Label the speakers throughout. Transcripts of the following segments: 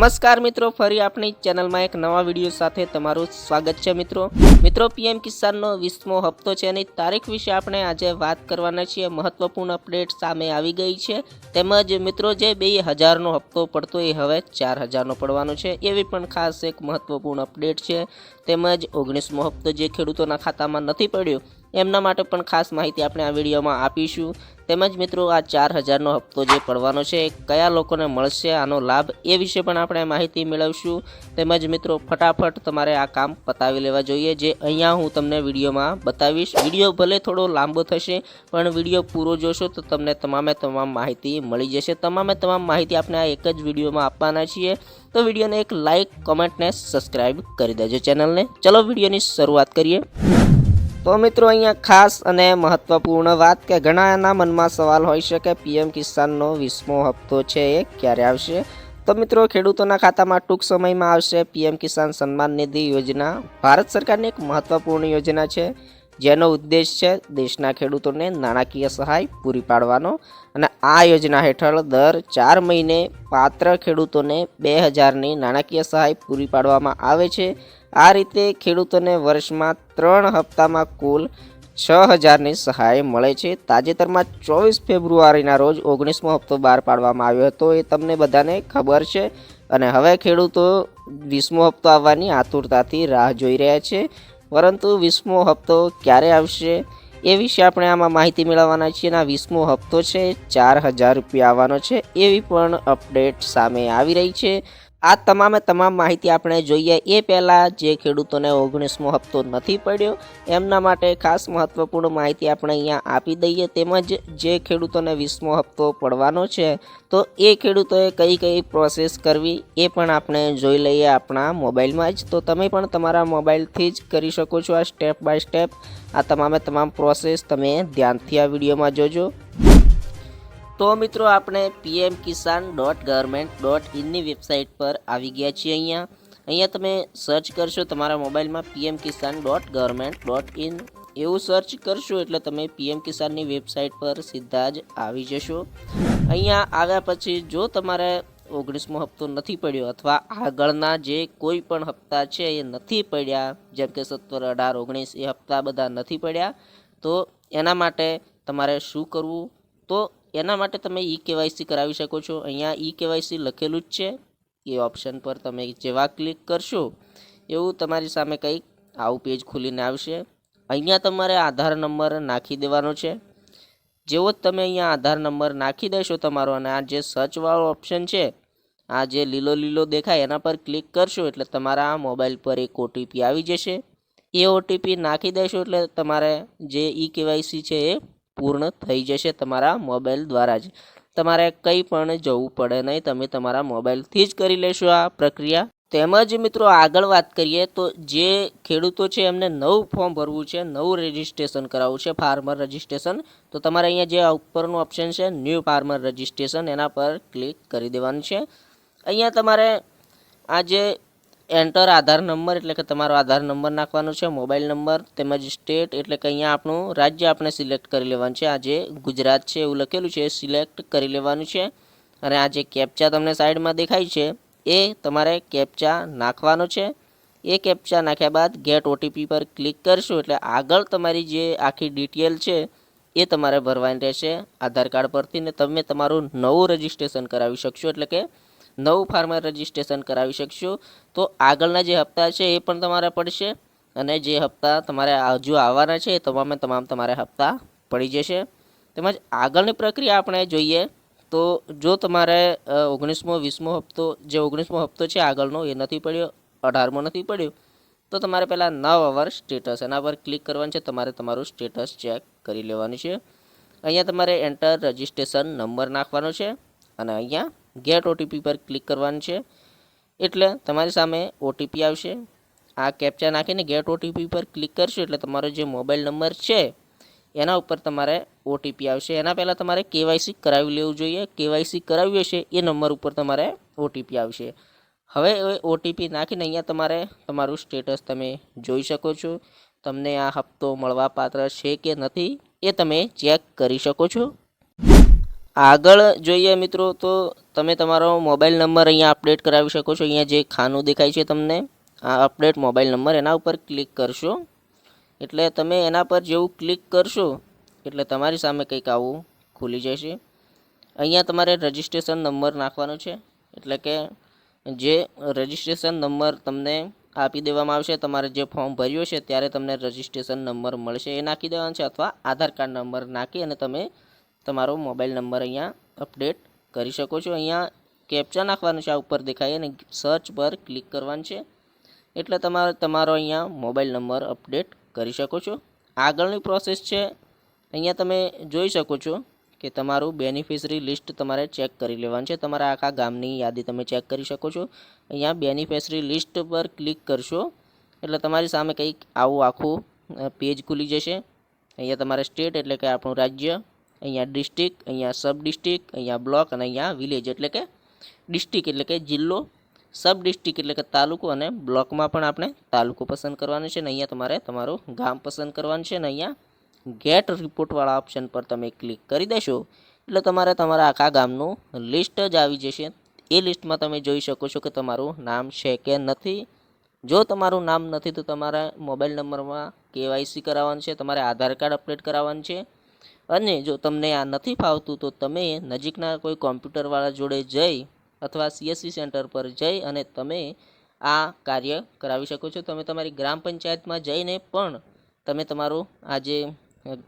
Speaker 1: નમસ્કાર મિત્રો, ફરી આપણી ચેનલમાં એક નવા વીડિયો સાથે તમારું સ્વાગત છે મિત્રો. મિત્રો, પીએમ કિસાનનો વીસમો હપ્તો છે એની તારીખ વિશે આપણે આજે વાત કરવાના છીએ. મહત્વપૂર્ણ અપડેટ સામે આવી ગઈ છે. તેમજ મિત્રો, જે બે હજારનો હપ્તો પડતો એ હવે ચાર હજારનો પડવાનો છે. એવી પણ ખાસ એક મહત્વપૂર્ણ અપડેટ છે. તેમજ ઓગણીસમો હપ્તો જે ખેડૂતોના ખાતામાં નથી પડ્યો એમના માટે પણ ખાસ માહિતી આપણે આ વિડીયોમાં આપીશું. તેમજ મિત્રો, આ ચાર હજારનો હપ્તો જે પડવાનો છે, કયા લોકોને મળશે, આનો લાભ એ વિશે પણ આપણે માહિતી મેળવશું. તેમજ મિત્રો, ફટાફટ તમારે આ કામ પતાવી લેવા જોઈએ, જે અહીંયા હું તમને વિડીયોમાં બતાવીશ. વીડિયો ભલે થોડો લાંબો થશે, પણ વીડિયો પૂરો જોશો તો તમને તમામે તમામ માહિતી મળી જશે. તમામે તમામ માહિતી આપણે આ એક જ વિડીયોમાં આપવાના છીએ. તો વિડીયોને એક લાઇક કોમેન્ટને સબસ્ક્રાઈબ કરી દેજો ચેનલને. ચલો વિડીયોની શરૂઆત કરીએ. તો મિત્રો, અહીંયા ખાસ અને મહત્વપૂર્ણ વાત કે ઘણાના મનમાં સવાલ હોય છે કે પીએમ કિસાનનો વીસમો હપ્તો છે એ ક્યારે આવશે? તો મિત્રો, ખેડૂતોના ખાતામાં ટૂંક સમયમાં આવશે પીએમ કિસાન સન્માન નિધિ યોજના. ભારત સરકારની એક મહત્વપૂર્ણ યોજના છે, જેનો ઉદ્દેશ છે દેશના ખેડૂતોને નાણાકીય સહાય પૂરી પાડવાનો. અને આ યોજના હેઠળ દર ચાર મહિને પાત્ર ખેડૂતોને બે હજારની નાણાકીય સહાય પૂરી પાડવામાં આવે છે. આ રીતે ખેડૂતોને વર્ષમાં ત્રણ હપ્તામાં કુલ છ હજારની સહાય મળે છે. તાજેતરમાં ચોવીસ ફેબ્રુઆરીના રોજ ઓગણીસમો હપ્તો બહાર પાડવામાં આવ્યો હતો. એ તમને બધાને ખબર છે. અને હવે ખેડૂતો વીસમો હપ્તો આવવાની આતુરતાથી રાહ જોઈ રહ્યા છે. પરંતુ વીસમો હપ્તો ક્યારે આવશે એ વિશે આપણે આમાં માહિતી મેળવવાના છીએ. આ વીસમો હપ્તો છે, ચાર હજાર રૂપિયા આવવાનો છે. એવી પણ અપડેટ સામે આવી રહી છે. આ તમામે તમામ માહિતી આપણે જોઈએ. એ પહેલાં જે ખેડૂતોને ઓગણીસમો હપ્તો નથી પડ્યો, એમના માટે ખાસ મહત્ત્વપૂર્ણ માહિતી આપણે અહીંયા આપી દઈએ. તેમજ જે ખેડૂતોને વીસમો હપ્તો પડવાનો છે, તો એ ખેડૂતોએ કઈ કઈ પ્રોસેસ કરવી એ પણ આપણે જોઈ લઈએ આપણા મોબાઈલમાં જ. તો તમે પણ તમારા મોબાઈલથી જ કરી શકો છો આ સ્ટેપ બાય સ્ટેપ આ તમામે તમામ પ્રોસેસ તમે ધ્યાનથી આ વિડીયોમાં જોજો. તો મિત્રો આપણે PM Kisan dot government dot ઇનની website પર આવી ગયા છીએ અહીંયા. અહીંયા તમે સર્ચ કરશો તમારા મોબાઈલમાં PM Kisan dot government dot in એવું સર્ચ કરશો એટલે તમે પીએમ કિસાનની વેબસાઇટ પર સીધા જ આવી જશો. અહીંયા આવ્યા પછી જો તમારે ઓગણીસમો હપ્તો નથી પડ્યો અથવા આગળના જે કોઈ પણ હપ્તા છે એ નથી પડ્યા, જેમ કે સત્તર, અઢાર, ઓગણીસ, એ હપ્તા બધા નથી પડ્યા, તો એના માટે તમારે શું કરવું? તો એના માટે તમે ઈ કેવાયસી કરાવી શકો છો. અહીંયા ઈ કેવાયસી લખેલું જ છે. એ ઓપ્શન પર તમે જેવા ક્લિક કરશો, એવું તમારી સામે કંઈક આવું પેજ ખુલીને આવશે. અહીંયા તમારે આધાર નંબર નાખી દેવાનો છે. જેવો જ તમે અહીંયા આધાર નંબર નાખી દેશો તમારો અને આ જે સર્ચવાળો ઓપ્શન છે, આ જે લીલો લીલો દેખાય એના પર ક્લિક કરશો એટલે તમારા મોબાઈલ પર એક ઓટીપી આવી જશે. એ ઓટીપી નાખી દેશો એટલે તમારે જે ઈ કેવાયસી છે એ પૂર્ણ થઈ જશે તમારા મોબાઈલ દ્વારા જ. તમારે કંઈ પણ જવું પડે નહીં, તમે તમારા મોબાઈલથી જ કરી લેશો આ પ્રક્રિયા. તેમજ મિત્રો આગળ વાત કરીએ તો જે ખેડૂતો છે એમને નવું ફોર્મ ભરવું છે, નવું રજિસ્ટ્રેશન કરાવવું છે, ફાર્મર રજિસ્ટ્રેશન. તો તમારે અહીંયા જે ઉપરનું ઓપ્શન છે, ન્યૂ ફાર્મર રજિસ્ટ્રેશન, એના પર ક્લિક કરી દેવાનું છે. અહીંયા તમારે આ જે એન્ટર આધાર નંબર એટલે કે તમારો આધાર નંબર નાખવાનો છે, મોબાઈલ નંબર તેમજ સ્ટેટ એટલે કે અહીંયા આપણું રાજ્ય આપણે સિલેક્ટ કરી લેવાનું છે. આ જે ગુજરાત છે એવું લખેલું છે, એ સિલેક્ટ કરી લેવાનું છે. અને આ જે કેપ્ચા તમને સાઈડમાં દેખાય છે, એ તમારે કેપ્ચા નાખવાનો છે. એ કેપ્ચા નાખ્યા બાદ ગેટ ઓટીપી પર ક્લિક કરશું એટલે આગળ તમારી જે આખી ડિટેલ છે, એ તમારે ભરવાની રહેશે આધાર કાર્ડ પરથી ને તમે તમારું નવું રજિસ્ટ્રેશન કરાવી શકશો એટલે કે નવું ફાર્મર રજિસ્ટ્રેશન કરાવી શકશો. તો આગળના જે હપ્તા છે એ પણ તમારે પડશે અને જે હપ્તા તમારે હજુ આવવાના છે એ તમામે તમામ તમારે હપ્તા પડી જશે. તેમજ આગળની પ્રક્રિયા આપણે જોઈએ તો જો તમારે ઓગણીસમો, વીસમો હપ્તો, જે ઓગણીસમો હપ્તો છે આગળનો એ નથી પડ્યો, અઢારમો નથી પડ્યો, તો તમારે પહેલાં નવ અવર સ્ટેટસ એના પર ક્લિક કરવાનું છે, તમારે તમારું સ્ટેટસ ચેક કરી લેવાનું છે. અહીંયા તમારે એન્ટર રજિસ્ટ્રેશન નંબર નાખવાનો છે અને અહીંયા ગેટ ઓટીપી પર ક્લિક કરવાનું છે. એટલે તમારી સામે ઓટીપી આવશે. આ કેપ્ચા નાખીને ગેટ ઓટીપી પર ક્લિક કરશો એટલે તમારો જે મોબાઈલ નંબર છે, એના ઉપર તમારે ઓટીપી આવશે. એના પહેલાં તમારે કેવાયસી કરાવી લેવું જોઈએ. કેવાયસી કરાવી હશે, એ નંબર ઉપર તમારે ઓટીપી આવશે. હવે ઓટીપી નાખીને અહીંયા તમારે તમારું સ્ટેટસ તમે જોઈ શકો છો. તમને આ હપ્તો મળવાપાત્ર છે કે નથી, એ તમે ચેક કરી શકો છો. આગળ જોઈએ મિત્રો, તો તમે તમારો મોબાઈલ નંબર અહીંયા અપડેટ કરાવી શકો છો. અહીંયા જે ખાનું દેખાય છે તમને, આ અપડેટ મોબાઈલ નંબર, એના ઉપર ક્લિક કરશો. એટલે તમે એના પર જેવું ક્લિક કરશો, એટલે તમારી સામે કંઈક આવું ખુલી જશે. અહીંયા તમારે રજિસ્ટ્રેશન નંબર નાખવાનો છે. એટલે કે જે રજિસ્ટ્રેશન નંબર તમને આપી દેવામાં આવશે, તમારે જે ફોર્મ ભર્યું છે ત્યારે તમને રજિસ્ટ્રેશન નંબર મળશે. એ નાખી દેવાનો છે અથવા આધાર કાર્ડ નંબર નાખી અને તમે તમારો મોબાઈલ નંબર અહીંયા અપડેટ કરી શકો છો. અહીંયા કેપ્ચા નાખવાનું છે, આ ઉપર દેખાય અને સર્ચ પર ક્લિક કરવાનું છે. એટલે તમારે તમારો અહીંયા મોબાઈલ નંબર અપડેટ કરી શકો છો. આગળની પ્રોસેસ છે, અહીંયા તમે જોઈ શકો છો કે તમારું બેનિફિશરી લિસ્ટ તમારે ચેક કરી લેવાનું છે. તમારા આખા ગામની યાદી તમે ચેક કરી શકો છો. અહીંયા બેનિફિશરી લિસ્ટ પર ક્લિક કરશો, એટલે તમારી સામે કંઈક આવું આખું પેજ ખુલી જશે. અહીંયા તમારે સ્ટેટ એટલે કે આપણું રાજ્ય અહીંયા ડિસ્ટ્રિક્ટ અહીંયા સબ ડિસ્ટ્રિક્ટ અહીંયા બ્લોક અને અહીંયા વિલેજ એટલે કે ડિસ્ટ્રિક્ટ એટલે કે જિલ્લો સબ ડિસ્ટ્રિક્ટ એટલે કે તાલુકો અને બ્લોકમાં પણ આપણે તાલુકો પસંદ કરવાનું છે અને અહીંયા તમારે તમારું ગામ પસંદ કરવાનું છે અને અહીંયા ગેટ રિપોર્ટવાળા ઓપ્શન પર તમે ક્લિક કરી દેશો. એટલે તમારે તમારા આખા ગામનું લિસ્ટ જ આવી જશે. એ લિસ્ટમાં તમે જોઈ શકો છો કે તમારું નામ છે કે નથી. જો તમારું નામ નથી તો તમારા મોબાઈલ નંબરમાં કેવાયસી કરાવવાનું છે, તમારે આધાર કાર્ડ અપડેટ કરાવવાનું છે. અને જો તમને આ નથી ફાવતું, તો તમે નજીકના કોઈ કોમ્પ્યુટરવાળા જોડે જઈ અથવા સીએસસી સેન્ટર પર જઈ અને તમે આ કાર્ય કરાવી શકો છો. તમે તમારી ગ્રામ પંચાયતમાં જઈને પણ તમે તમારું આ જે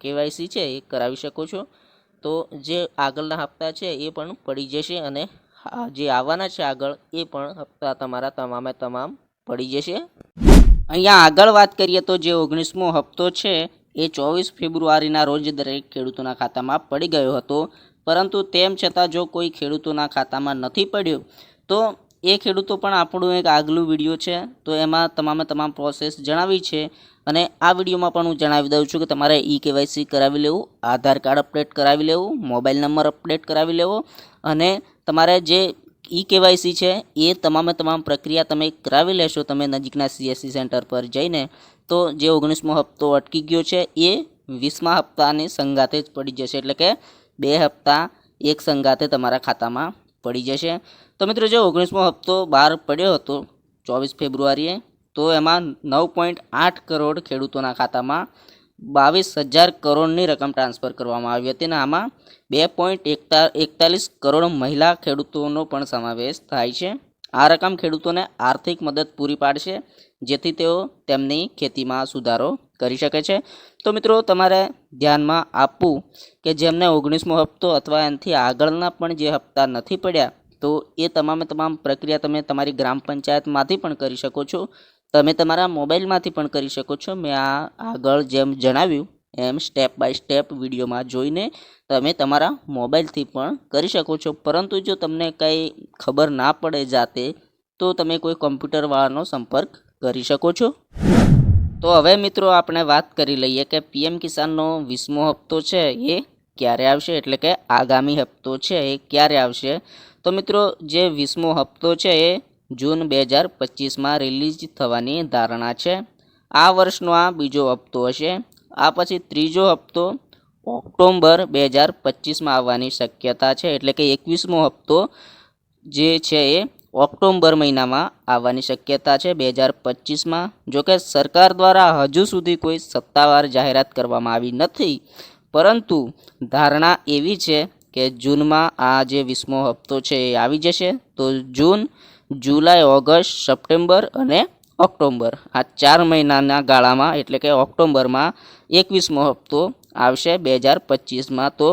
Speaker 1: કેવાયસી છે એ કરાવી શકો છો. તો જે આગળના હપ્તા છે એ પણ પડી જશે અને જે આવવાના છે આગળ એ પણ હપ્તા તમારા તમામે તમામ પડી જશે. અહીંયા આગળ વાત કરીએ તો જે ઓગણીસમો હપ્તો છે એ ચોવીસ ફેબ્રુઆરીના રોજ દરેક ખેડૂતોના ખાતામાં પડી ગયો હતો. પરંતુ તેમ છતાં જો કોઈ ખેડૂતોના ખાતામાં નથી પડ્યો, તો એ ખેડૂતો પણ આપણું એક આગલું વીડિયો છે. તો એમાં તમામે તમામ પ્રોસેસ જણાવી છે અને આ વિડીયોમાં પણ હું જણાવી દઉં છું કે તમારે ઈ કેવાયસી કરાવી લેવું, આધાર કાર્ડ અપડેટ કરાવી લેવું, મોબાઈલ નંબર અપડેટ કરાવી લેવો અને તમારે જે ઈ કેવાયસી છે એ તમામે તમામ પ્રક્રિયા તમે કરાવી લેશો, તમે નજીકના સીએસસી સેન્ટર પર જઈને તો જે ઓગણીસમો હપ્તો અટકી ગયો છે, એ વીસમા હપ્તાની સંગાતે જ પડી જશે. એટલે કે બે હપ્તા એક સંગાતે તમારા ખાતામાં પડી જશે. તો મિત્રો, જે ઓગણીસમો હપ્તો બહાર પડ્યો હતો ચોવીસ ફેબ્રુઆરીએ, તો એમાં નવ પોઈન્ટ આઠ કરોડ ખેડૂતોના ખાતામાં બાવીસ હજાર કરોડની રકમ ટ્રાન્સફર કરવામાં આવી હતી અને આમાં બે પોઈન્ટ એકતા એકતાલીસ કરોડ મહિલા ખેડૂતોનો પણ સમાવેશ થાય છે. આ રકમ ખેડૂતોને આર્થિક મદદ પૂરી પાડશે, જેથી તેઓ તેમની ખેતીમાં સુધારો કરી શકે છે. તો મિત્રો, તમારે ધ્યાનમાં આપવું કે જેમને ઓગણીસમો હપ્તો અથવા એનાથી આગળના પણ જે હપ્તા નથી પડ્યા, તો એ તમામે તમામ પ્રક્રિયા તમે તમારી ગ્રામ પંચાયતમાંથી પણ કરી શકો છો. તમે તમારા મોબાઈલમાંથી પણ કરી શકો છો. મેં આ આગળ જેમ જણાવ્યું એમ સ્ટેપ બાય સ્ટેપ વિડીયોમાં જોઈને તમે તમારા મોબાઈલથી પણ કરી શકો છો. પરંતુ જો તમને કંઈ ખબર ના પડે જાતે, તો તમે કોઈ કોમ્પ્યુટરવાળાનો સંપર્ક કરી શકો છો. તો હવે મિત્રો આપણે વાત કરી લઈએ કે પીએમ કિસાનનો વીસમો હપ્તો છે, એ ક્યારે આવશે? એટલે કે આગામી હપ્તો છે, એ ક્યારે આવશે? તો મિત્રો, જે વીસમો હપ્તો છે, એ જૂન બે હજાર પચીસમાં રિલીઝ થવાની ધારણા છે. આ વર્ષનો આ બીજો હપ્તો હશે. આ પછી ત્રીજો હપ્તો ઓક્ટોબર બે હજાર પચીસમાં આવવાની શક્યતા છે. એટલે કે એકવીસમો હપ્તો જે છે એ ઓક્ટોબર મહિનામાં આવવાની શક્યતા છે બે હજાર પચીસમાં. જોકે સરકાર દ્વારા હજુ સુધી કોઈ સત્તાવાર જાહેરાત કરવામાં આવી નથી. પરંતુ ધારણા એવી છે કે જૂનમાં આ જે વીસમો હપ્તો છે એ આવી જશે. તો જૂન, જુલાઈ, ઓગસ્ટ, સપ્ટેમ્બર અને ઓક્ટોબર. આ ચાર મહિનાના ગાળામાં, એટલે કે ઓક્ટોબરમાં, એકવીસમો હપ્તો આવશે બે હજાર પચીસમાં. તો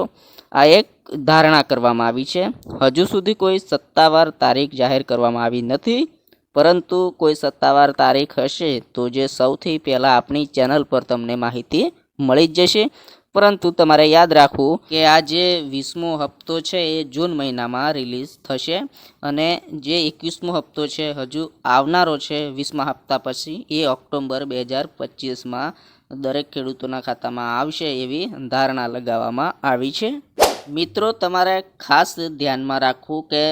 Speaker 1: આ એક ધારણા કરવામાં આવી છે. હજુ સુધી કોઈ સત્તાવાર તારીખ જાહેર કરવામાં આવી નથી, પરંતુ કોઈ સત્તાવાર તારીખ હશે તો જે સૌથી પહેલાં આપણી ચેનલ પર તમને માહિતી મળી જ જશે. પરંતુ તમારે યાદ રાખવું કે આ જે વીસમો હપ્તો છે, એ જૂન મહિનામાં રિલીઝ થશે અને જે એકવીસમો હપ્તો છે, હજુ આવનારો છે, વીસમા હપ્તા પછી, એ ઓક્ટોબર બે હજાર પચીસમાં દરેક ખેડૂતોના ખાતામાં આવશે એવી ધારણા લગાવવામાં આવી છે. મિત્રો, તમારે ખાસ ધ્યાનમાં રાખવું કે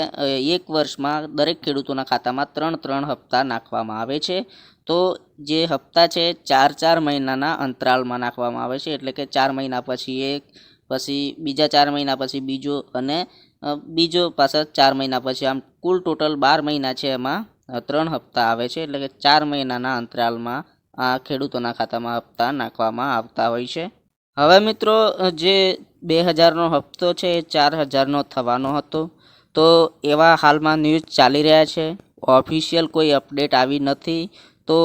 Speaker 1: એક વર્ષમાં દરેક ખેડૂતોના ખાતામાં ત્રણ ત્રણ હપ્તા નાખવામાં આવે છે. તો જે હપ્તા છે, ચાર ચાર મહિનાના અંતરાલમાં નાખવામાં આવે છે. એટલે કે ચાર મહિના પછી એક,
Speaker 2: પછી બીજા ચાર મહિના પછી બીજો અને બીજો પાછા ચાર મહિના પછી આમ કુલ ટોટલ બાર મહિના છે એમાં ત્રણ હપ્તા આવે છે. એટલે કે ચાર મહિનાના અંતરાલમાં આ ખેડૂતોના ખાતામાં હપ્તા નાખવામાં આવતા હોય છે. હવે મિત્રો જે બે હજારનો હપ્તો છે એ ચાર હજારનો થવાનો હતો. તો એવા હાલમાં ન્યૂઝ ચાલી રહ્યા છે. ઓફિશિયલ કોઈ અપડેટ આવી નથી. તો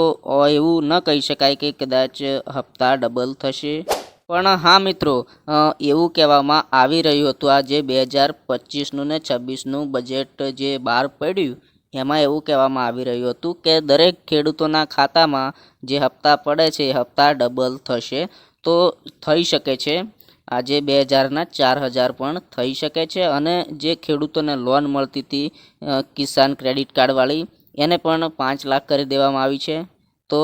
Speaker 2: એવું ન કહી શકાય કે કદાચ હપ્તા ડબલ થશે. પણ હા મિત્રો એવું કહેવામાં આવી રહ્યું હતું આ જે બે હજાર પચીસનું ને છવ્વીસનું બજેટ જે બહાર પડ્યું, એમાં એવું કહેવામાં આવી રહ્યું હતું કે દરેક ખેડૂતોના ખાતામાં જે હપ્તા પડે છે, એ હપ્તા ડબલ થશે. તો થઈ શકે છે. આજે બે હજારના ચાર હજાર પણ થઈ શકે છે અને જે ખેડૂતોને લોન મળતી હતી કિસાન ક્રેડિટ કાર્ડવાળી એને પણ પાંચ લાખ કરી દેવામાં આવી છે. તો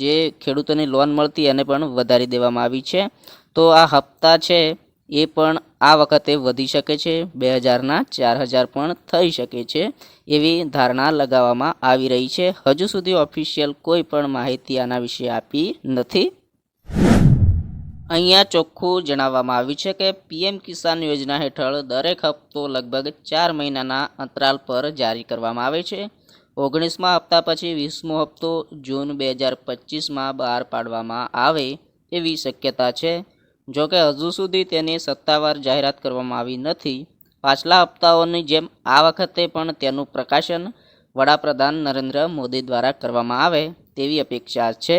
Speaker 2: જે ખેડૂતોની લોન મળતી એને પણ વધારી દેવામાં આવી છે. તો આ હપ્તા છે એ પણ આ વખતે વધી શકે છે. બે હજારના ચાર હજાર પણ થઈ શકે છે એવી ધારણા લગાવવામાં આવી રહી છે. હજુ સુધી ઓફિશિયલ કોઈ પણ માહિતી આના વિશે આપી નથી. અહીંયા ચોખ્ખું જણાવવામાં આવ્યું છે કે પીએમ કિસાન યોજના હેઠળ દરેક હપ્તો લગભગ ચાર મહિનાના અંતરાલ પર જારી કરવામાં આવે છે. ઓગણીસમા હપ્તા પછી વીસમો હપ્તો જૂન બે હજાર પચીસમાં બહાર પાડવામાં આવે એવી શક્યતા છે. જોકે હજુ સુધી તેની સત્તાવાર જાહેરાત કરવામાં આવી નથી. પાછલા હપ્તાઓની જેમ આ વખતે પણ તેનું પ્રકાશન વડાપ્રધાન નરેન્દ્ર મોદી દ્વારા કરવામાં આવે તેવી અપેક્ષા છે.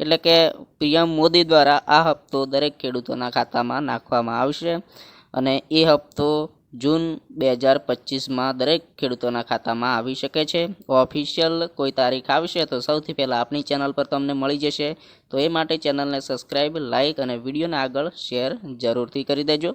Speaker 2: એટલે કે પીએમ મોદી દ્વારા આ હપ્તો દરેક ખેડૂતોના ખાતામાં નાખવામાં આવશે અને એ હપ્તો જૂન બે હજાર પચીસમાં દરેક ખેડૂતોના ખાતામાં આવી શકે છે. ઓફિશિયલ કોઈ તારીખ આવશે તો સૌથી પહેલાં આપણી ચેનલ પર તમને મળી જશે. તો એ માટે ચેનલને સબસ્ક્રાઈબ લાઇક અને વિડીયોને આગળ શેર જરૂરથી કરી દેજો.